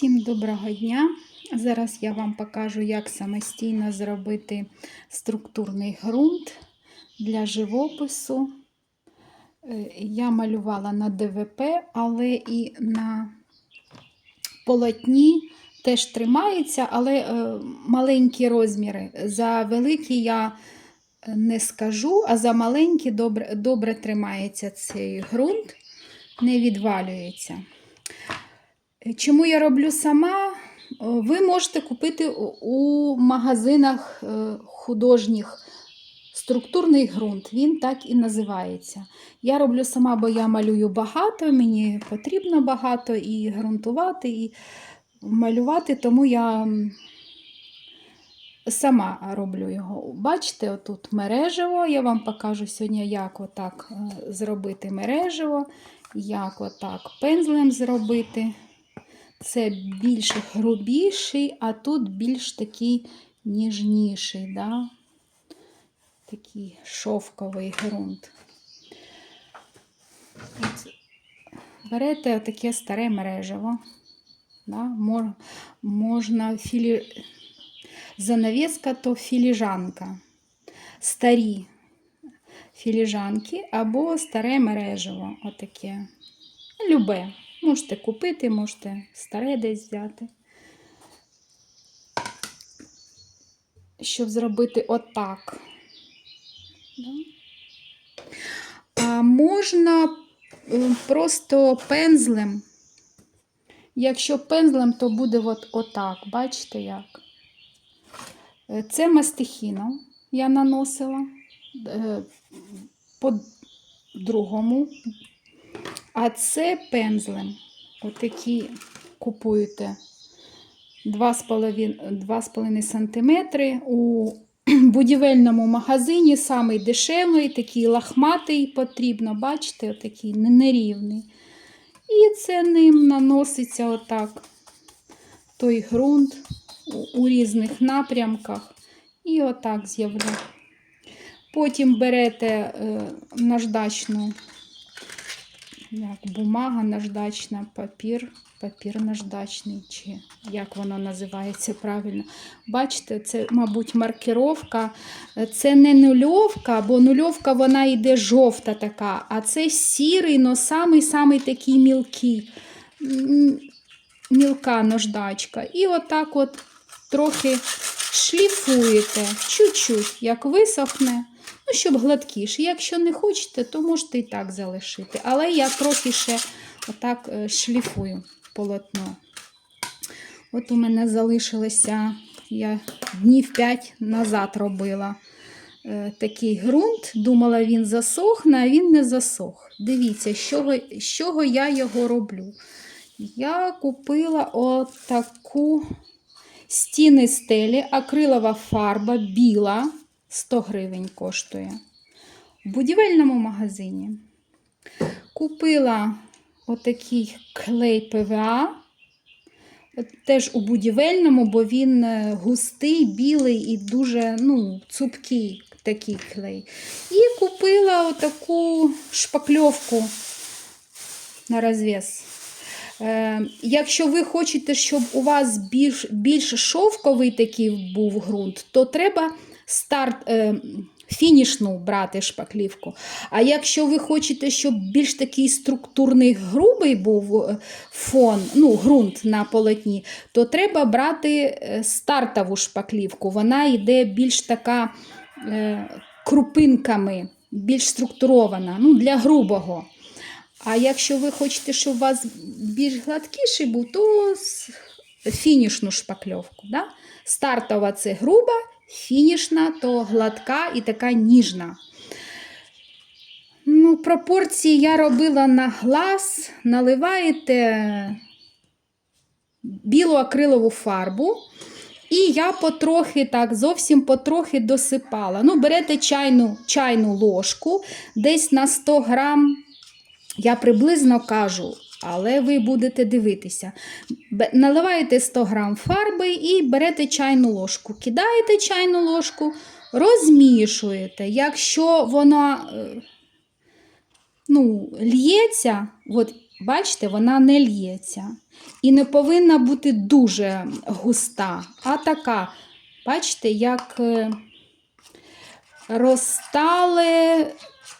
Всім доброго дня! Зараз я вам покажу, як самостійно зробити структурний ґрунт для живопису. Е, Я малювала на ДВП, але і на полотні теж тримається, але е, маленькі розміри. За великі я не скажу, а за маленькі добре, добре тримається цей ґрунт, не відвалюється. Чому я роблю сама? Ви можете купити у- у магазинах е, художніх структурний ґрунт, він так і називається. Я роблю сама, бо я малюю багато, мені потрібно багато і ґрунтувати, і малювати, тому я сама роблю його. Бачите, отут мережево. Я вам покажу сьогодні, як отак е, зробити мережево, як отак пензлем зробити. Це більш грубіший, а тут більш такий ніжніший, да? такий шовковий ґрунт. От Берете таке старе мережево. Да? Можна філі... занавеска то філіжанка. Старі філіжанки або старе мережево. Отаке. Любе. Можете купити, можете старе десь взяти. Щоб зробити отак. А можна е, просто пензлем. Якщо пензлем, то буде от отак. Бачите як? Е, Це мастихіно я наносила е, по другому а це пензлем. Отакі купуєте 2,5 см. У будівельному магазині самий дешевий, такий лахматий потрібно, бачите, отакий нерівний. І це ним наноситься отак той ґрунт у, різних напрямках. І отак з'являє. Потім берете е, наждачну як бумага наждачна, папір, папір наждачний, чи як воно називається правильно. Бачите, це, мабуть, маркировка. Це не нульовка, бо нульовка вона йде жовта така, а це сірий, но самий-самий такий мілкий, мілка наждачка. І отак от трохи шліфуєте, чуть-чуть, як висохне. Ну, щоб гладкіше. Якщо не хочете, то можете і так залишити. Але я трохи ще отак е, шліфую полотно. От у мене залишилося, я днів 5 назад робила е, такий ґрунт. Думала, він засохне, а він не засох. Дивіться, з чого, з чого я його роблю. Я купила отаку стіни стелі, акрилова фарба біла. 100 гривень коштує. В будівельному магазині. Купила отакий клей ПВА. Теж у будівельному, бо він е, густий, білий і дуже ну, цупкий такий клей. І купила отаку шпакльовку на розв'яз. Е, якщо ви хочете, щоб у вас більш, більш шовковий такий був ґрунт, то треба старт, е, фінішну брати шпаклівку. А якщо ви хочете, щоб більш такий структурний грубий був е, фон, ну, ґрунт на полотні, то треба брати е, стартову шпаклівку. Вона йде більш така е, крупинками, більш структурована, ну, для грубого. А якщо ви хочете, щоб у вас більш гладкіший був, то фінішну шпакльовку. Да? Стартова це груба, фінішна то гладка і така ніжна. Ну, пропорції я робила на глаз, наливаєте білу акрилову фарбу. І я потрохи, так, зовсім потрохи досипала. Ну, берете чайну, чайну ложку, десь на 100 грам, я приблизно кажу, але ви будете дивитися. Наливаєте 100 грам фарби і берете чайну ложку. Кидаєте чайну ложку, розмішуєте. Якщо вона е, ну, лється, от бачите, вона не лється. І не повинна бути дуже густа, а така, бачите, як е, розтале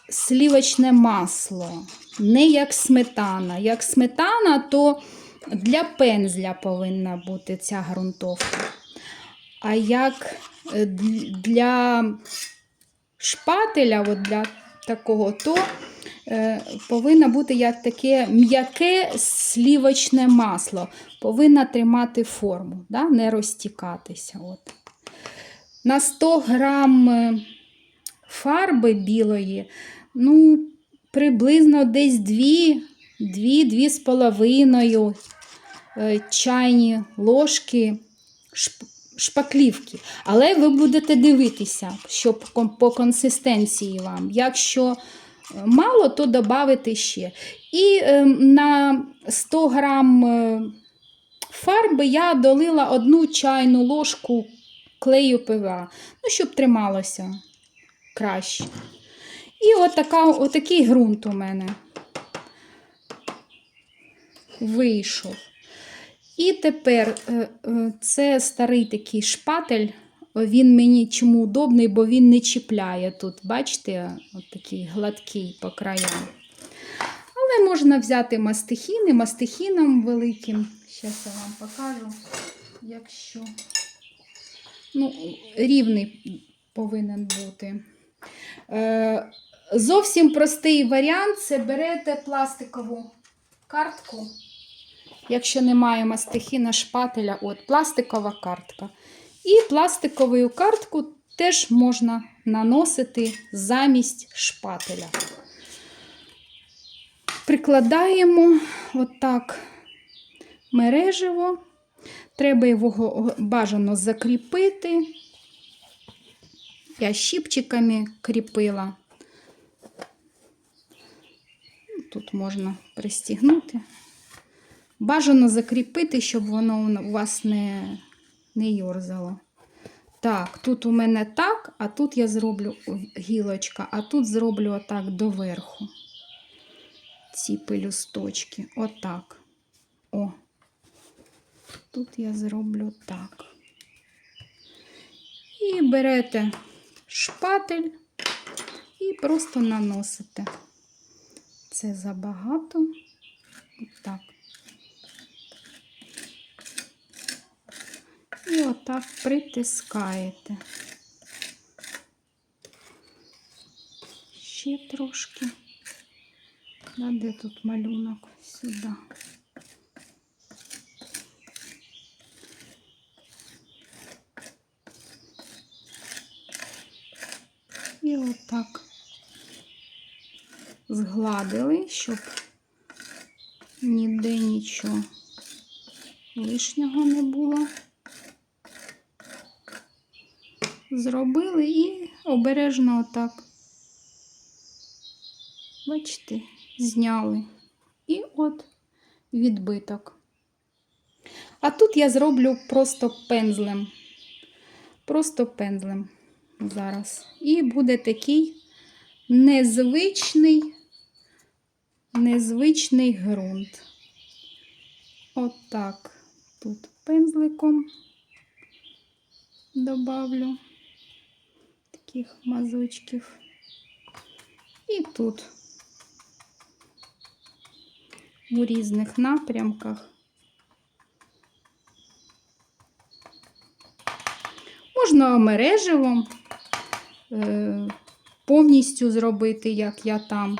слівочне масло, не як сметана. Як сметана, то для пензля повинна бути ця ґрунтовка. А як е, для шпателя, от для такого, то е, повинна бути як таке м'яке слівочне масло. Повинна тримати форму, да? не розтікатися. От. На 100 грам е, фарби білої, ну, приблизно десь 2, 2, 2 з половиною е, чайні ложки шпаклівки. Але ви будете дивитися, щоб по консистенції вам. Якщо е, мало, то додати ще. І е, на 100 грам фарби я долила одну чайну ложку клею ПВА, ну, щоб трималося краще. І отака, отакий ґрунт у мене вийшов. І тепер е, е, це старий такий шпатель. Він мені чому удобний, бо він не чіпляє тут. Бачите, от такий гладкий по краям. Але можна взяти мастихіни, мастихіном великим. Зараз я вам покажу, якщо ну, рівний повинен бути. Е, зовсім простий варіант це берете пластикову картку. Якщо немає мастихіна шпателя, от пластикова картка. І пластикову картку теж можна наносити замість шпателя. Прикладаємо отак мереживо. Треба його бажано закріпити. Я щіпчиками кріпила. Тут можна пристігнути. Бажано закріпити, щоб воно у вас не, не йорзало. Так, тут у мене так, а тут я зроблю гілочка, а тут зроблю отак доверху. Ці пелюсточки. Отак. О. Тут я зроблю так. І берете шпатель і просто наносите. Це забагато. Так. І отак притискаєте. Ще трошки. Да, де тут малюнок? Сюди. І отак згладили, щоб ніде нічого лишнього не було. Зробили і обережно отак. Бачите, зняли. І от відбиток. А тут я зроблю просто пензлем. Просто пензлем зараз. І буде такий незвичний, незвичний ґрунт. Отак. Тут пензликом добавлю таких мазочків. І тут у різних напрямках. Можна мереживом е, повністю зробити, як я там.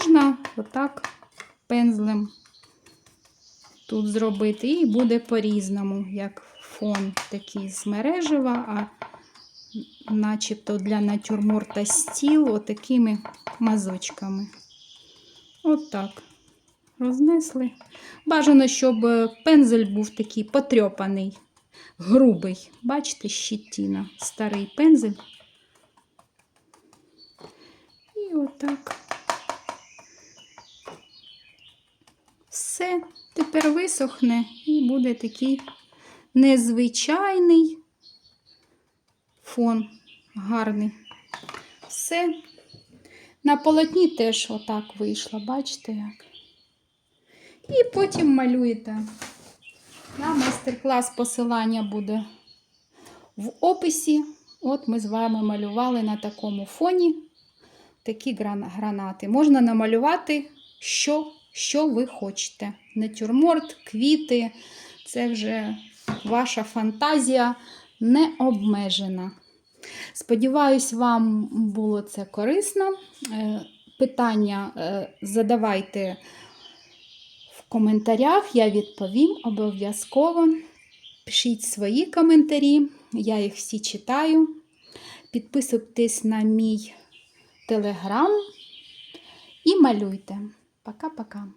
Можна отак пензлем тут зробити, і буде по-різному, як фон такий з мережева, а начебто для натюрморта стіл отакими мазочками. Отак. Рознесли. Бажано, щоб е, пензель був такий потрьопаний, грубий. Бачите, щетіна, старий пензель. І отак. Все, тепер висохне і буде такий незвичайний фон гарний. Все. На полотні теж отак вийшло, бачите як? І потім малюєте. На майстер-клас посилання буде в описі. От ми з вами малювали на такому фоні такі гранати. Можна намалювати, що, що ви хочете. Натюрморт, квіти це вже ваша фантазія не обмежена. Сподіваюсь, вам було це корисно. Е, Питання е, задавайте в коментарях, я відповім обов'язково. Пишіть свої коментарі, я їх всі читаю. Підписуйтесь на мій телеграм і малюйте. Пока-пока.